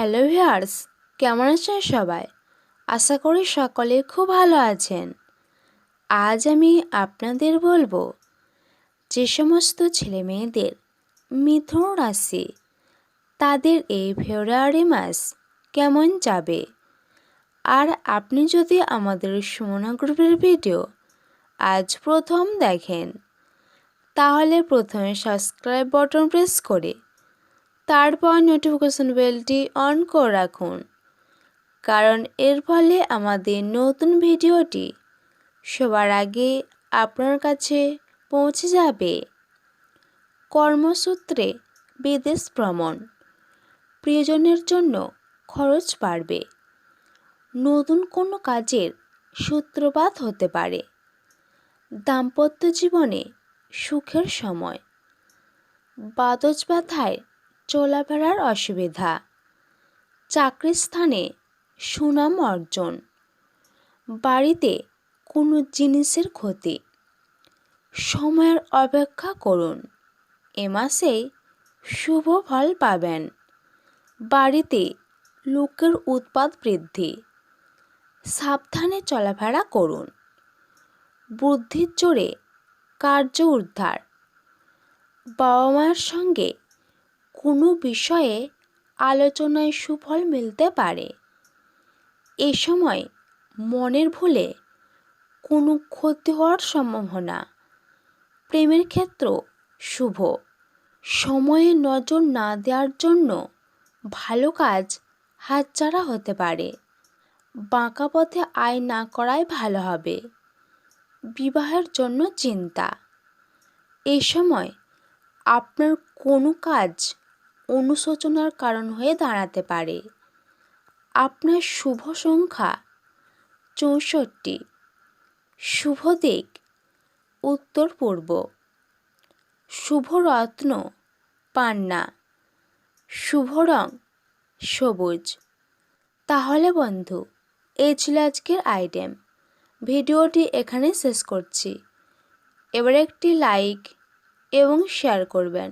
Hello viewers কেমন আছেন সবাই? আশা করি সকলে খুব ভালো আছেন। আজ আমি আপনাদের বলব যে সমস্ত ছেলে মেয়েদের মিথুন রাশি, তাদের এই ফেব্রুয়ারি মাস কেমন যাবে? আর আপনি যদি আমাদের সুমনা গ্রুপের ভিডিও আজ প্রথম দেখেন, তাহলে প্রথমে সাবস্ক্রাইব বটন প্রেস করে তারপর নোটিফিকেশন বেলটি অন করে রাখুন। কারণ এর ফলে আমাদের নতুন ভিডিওটি সবার আগে আপনার কাছে পৌঁছে যাবে। কর্মসূত্রে বিদেশ ভ্রমণ প্রিয়জনের জন্য খরচ বাড়বে। নতুন কোনো কাজের সূত্রপাত হতে পারে। দাম্পত্য জীবনে সুখের সময়। বাদজ ব্যথায় চলাফেরার অসুবিধা। চাকরির স্থানে সুনাম অর্জন। বাড়িতে কোনো জিনিসের ক্ষতি। সময়ের অপেক্ষা করুন। এ মাসেই শুভ ফল পাবেন। বাড়িতে লোকের উৎপাদ বৃদ্ধি। সাবধানে চলাফেরা করুন। বুদ্ধির জোরে কার্য উদ্ধার। বাবা মায়ের সঙ্গে কোনো বিষয়ে আলোচনায় সুফল মিলতে পারে। এ সময় মনের ভুলে কোনো ক্ষতি হওয়ার সম্ভাবনা। প্রেমের ক্ষেত্র শুভ। সময়ে নজর না দেওয়ার জন্য ভালো কাজ হাতছাড়া হতে পারে। বাঁকা পথে আয় না করাই ভালো হবে। বিবাহের জন্য চিন্তা। এ সময় আপনার কোনো কাজ অনুশোচনার কারণ হয়ে দাঁড়াতে পারে। আপনার শুভ সংখ্যা চৌষট্টি। শুভ দিক উত্তর পূর্ব। শুভ রত্ন পান্না। শুভ রং সবুজ। তাহলে বন্ধু এই ছিল আজকের আইটেম। ভিডিওটি এখানে শেষ করছি। এবার একটি লাইক এবং শেয়ার করবেন।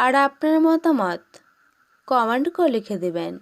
আর আপনার মতামত কমেন্ট করে লিখে দেবেন।